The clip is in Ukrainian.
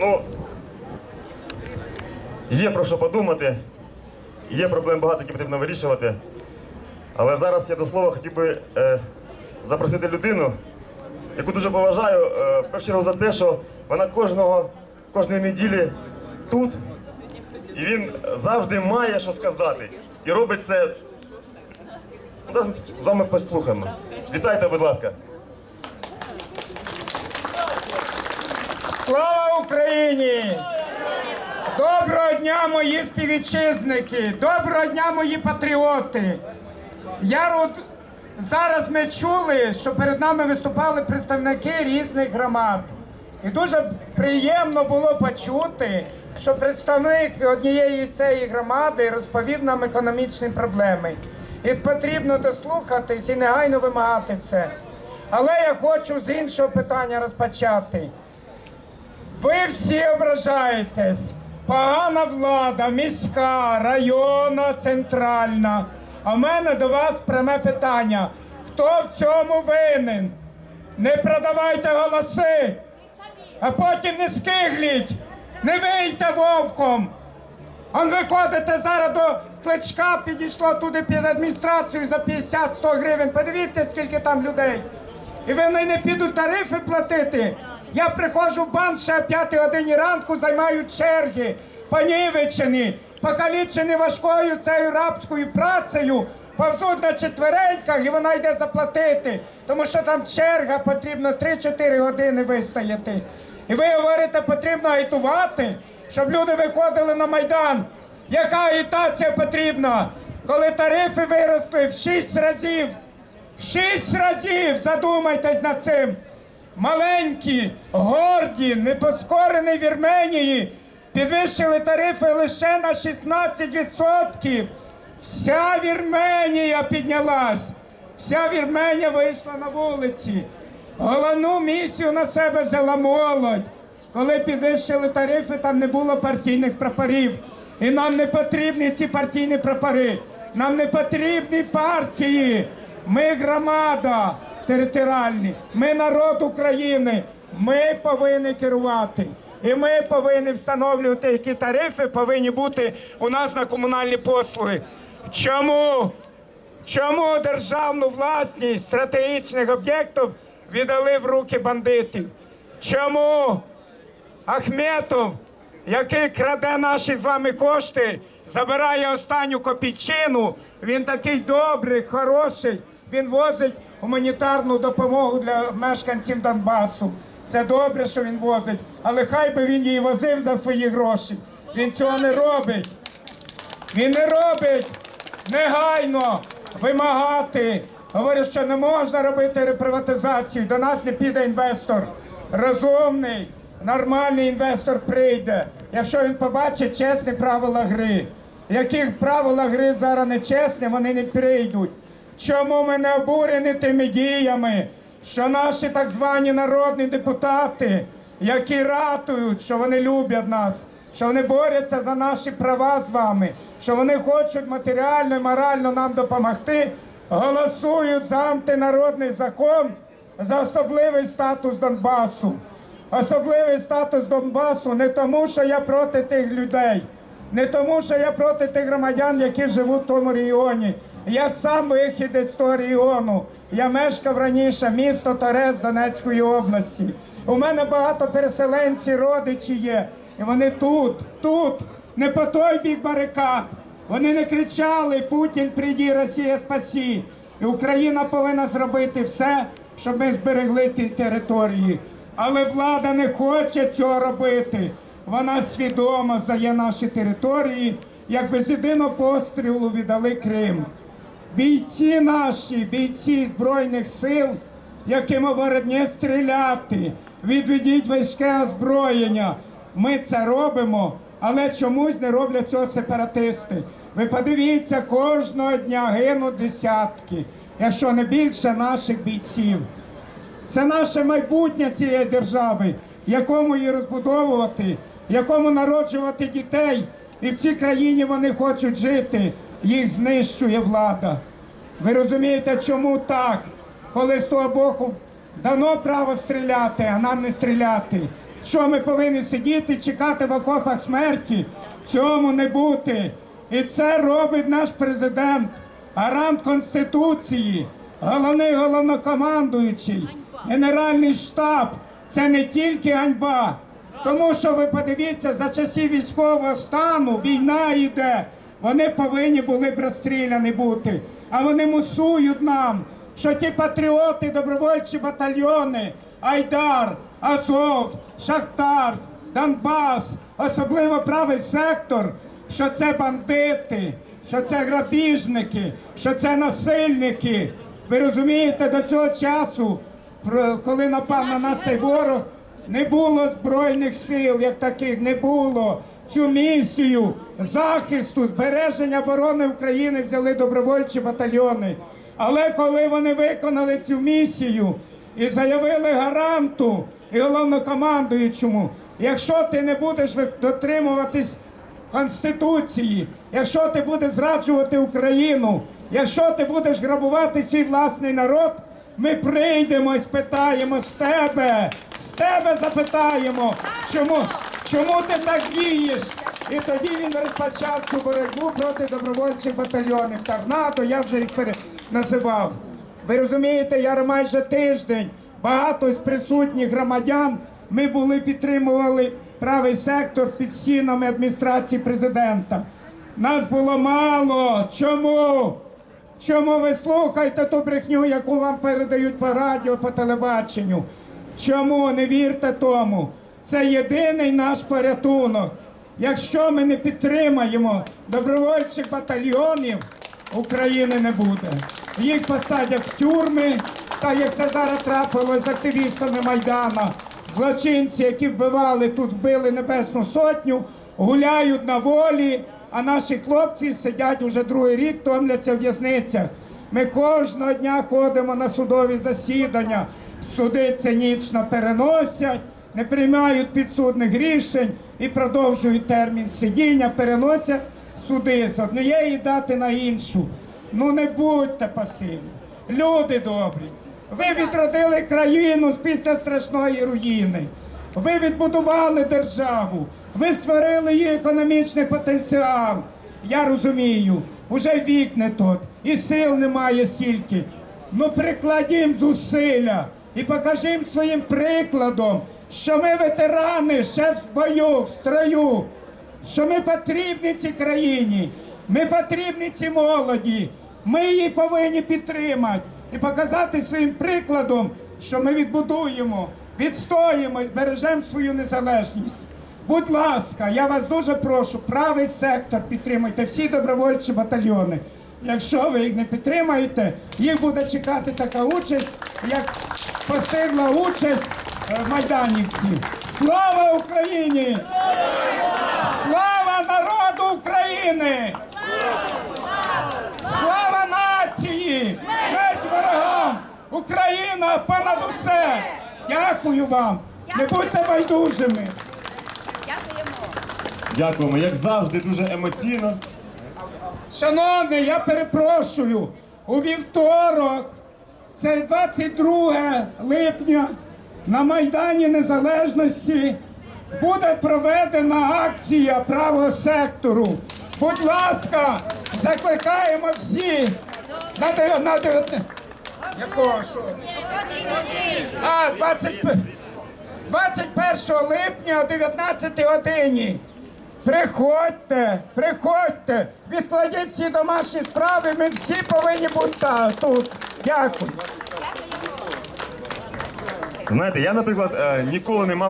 Ну, є про що подумати, є проблем багато, які потрібно вирішувати. Але зараз я до слова хотів би е, запросити людину, яку дуже поважаю, е, першу чергу за те, що вона кожного, кожної неділі тут, і він завжди має що сказати. І робить це. Ну, Зараз з вами послухаємо. Вітайте, будь ласка. Слава Україні! Доброго дня, мої співвітчизники! Доброго дня, мої патріоти! Я. Зараз ми чули, що перед нами виступали представники різних громад. І дуже приємно було почути, що представник однієї цієї громади розповів нам економічні проблеми. І потрібно дослухатись і негайно вимагати це. Але я хочу з іншого питання розпочати. Ви всі ображаєтесь. Погана влада, міська, районна, центральна. А в мене до вас пряме питання. Хто в цьому винен? Не продавайте голоси, а потім не скигліть, не вийте вовком. Он виходите зараз до кличка, підійшло туди під адміністрацію за 50-100 гривень. Подивіться, скільки там людей. І вони не підуть тарифи платити. Я приходжу в банк ще о 5 годині ранку, займаю черги, понівечені, покалічені важкою цією рабською працею, повзуть на четвереньках і вона йде заплатити, тому що там черга потрібно 3-4 години вистояти. І ви говорите, потрібно агітувати, щоб люди виходили на Майдан. Яка агітація потрібна, коли тарифи виросли в 6 разів? В Шість разів задумайтесь над цим. Маленькі, горді, непоскорені Вірменії підвищили тарифи лише на 16%. Вся Вірменія піднялась. Вся Вірменія вийшла на вулиці. Головну місію на себе взяла молодь. Коли підвищили тарифи, там не було партійних прапорів. І нам не потрібні ці партійні прапори. Нам не потрібні партії. Ми громада територіальні, ми народ України. Ми повинні керувати. І ми повинні встановлювати, які тарифи повинні бути у нас на комунальні послуги. Чому? Чому державну власність стратегічних об'єктів віддали в руки бандитів? Чому Ахметов, який краде наші з вами кошти, забирає останню копійчину, він такий добрий, хороший, він возить гуманітарну допомогу для мешканців Донбасу. Це добре, що він возить, але хай би він її возив за свої гроші. Він цього не робить. Він не робить негайно вимагати. Говорить, що не можна робити реприватизацію. До нас не піде інвестор. Розумний, нормальний інвестор прийде, якщо він побачить чесні правила гри. Яких правила гри зараз не чесні, вони не прийдуть. Чому ми не обурені тими діями, що наші так звані народні депутати, які ратують, що вони люблять нас, що вони борються за наші права з вами, що вони хочуть матеріально і морально нам допомогти, голосують за антинародний закон за особливий статус Донбасу. Особливий статус Донбасу не тому, що я проти тих людей, не тому, що я проти тих громадян, які живуть в тому регіоні. Я сам вихідець того регіону. Я мешкав раніше місто Торез Донецької області. У мене багато переселенців, родичі є. І вони тут, тут, не по той бік барикад. Вони не кричали Путін прийди, Росія спасі. І Україна повинна зробити все, щоб ми зберегли ті території. Але влада не хоче цього робити. Вона свідомо здає наші території, як без єдиного пострілу віддали Крим. Бійці наші, бійці Збройних сил, яким говорять не стріляти, відведіть важке озброєння. Ми це робимо, але чомусь не роблять цього сепаратисти. Ви подивіться, кожного дня гинуть десятки, якщо не більше наших бійців. Це наше майбутнє цієї держави, якому її розбудовувати, якому народжувати дітей. І в цій країні вони хочуть жити, їх знищує влада. Ви розумієте, чому так? Коли з того боку дано право стріляти, а нам не стріляти. Що ми повинні сидіти, чекати в окопах смерті? Цьому не бути. І це робить наш президент, гарант Конституції, головний головнокомандуючий, Генеральний штаб. Це не тільки ганьба. Тому що ви подивіться, за часів військового стану війна йде. Вони повинні були б розстріляні бути. А вони мусують нам, що ті патріоти, добровольчі батальйони, Айдар, Азов, Шахтарськ, Донбас, особливо правий сектор, що це бандити, що це грабіжники, що це насильники. Ви розумієте, до цього часу, коли напав на нас цей ворог, не було збройних сил, як таких не було. Цю місію захисту, збереження оборони України взяли добровольчі батальйони. Але коли вони виконали цю місію і заявили гаранту і головнокомандуючому, якщо ти не будеш дотримуватись Конституції, якщо ти будеш зраджувати Україну, якщо ти будеш грабувати свій власний народ, ми прийдемо і спитаємо з тебе, з тебе запитаємо, чому, чому ти так дієш? І тоді він розпочав цю боротьбу проти добровольчих батальйонів. Торнадо, я вже їх називав. Ви розумієте, я майже тиждень багато з присутніх громадян ми були підтримували правий сектор під стінами адміністрації президента. Нас було мало. Чому? Чому ви слухаєте ту брехню, яку вам передають по радіо, по телебаченню? Чому не вірте тому? Це єдиний наш порятунок. Якщо ми не підтримаємо добровольчих батальйонів, України не буде. Їх посадять в тюрми, так як це зараз трапилось з активістами Майдана. Злочинці, які вбивали тут, вбили Небесну Сотню, гуляють на волі, а наші хлопці сидять уже другий рік, томляться в в'язницях. Ми кожного дня ходимо на судові засідання. Суди цинічно переносять, не приймають підсудних рішень і продовжують термін сидіння, переносять суди з однієї дати на іншу. Ну не будьте пасивні. Люди добрі. Ви відродили країну після страшної руїни. Ви відбудували державу. Ви створили її економічний потенціал. Я розумію, уже вік не тот, і сил немає стільки. Ну прикладім зусилля і покажімо своїм прикладом, що ми ветерани ще в бою, в строю, що ми потрібні цій країні, ми потрібні цій молоді, ми її повинні підтримати і показати своїм прикладом, що ми відбудуємо, відстоїмо збережемо свою незалежність. Будь ласка, я вас дуже прошу, правий сектор підтримуйте, всі добровольчі батальйони. Якщо ви їх не підтримаєте, їх буде чекати така участь, як постигла участь майданівців. Слава Україні! Слава народу України! Слава нації! Смерть ворогам! Україна понад усе! Дякую вам! Не будьте байдужими! Дякуємо, як завжди, дуже емоційно. Шановний, я перепрошую, у вівторок, це 22 липня, на Майдані Незалежності буде проведена акція правого сектору. Будь ласка, закликаємо всі на? А, 20 21 липня о 19 годині. Приходьте, приходьте, відкладіть всі домашні справи, ми всі повинні бути тут. Дякую. Знаєте, я, наприклад, е, ніколи не мав.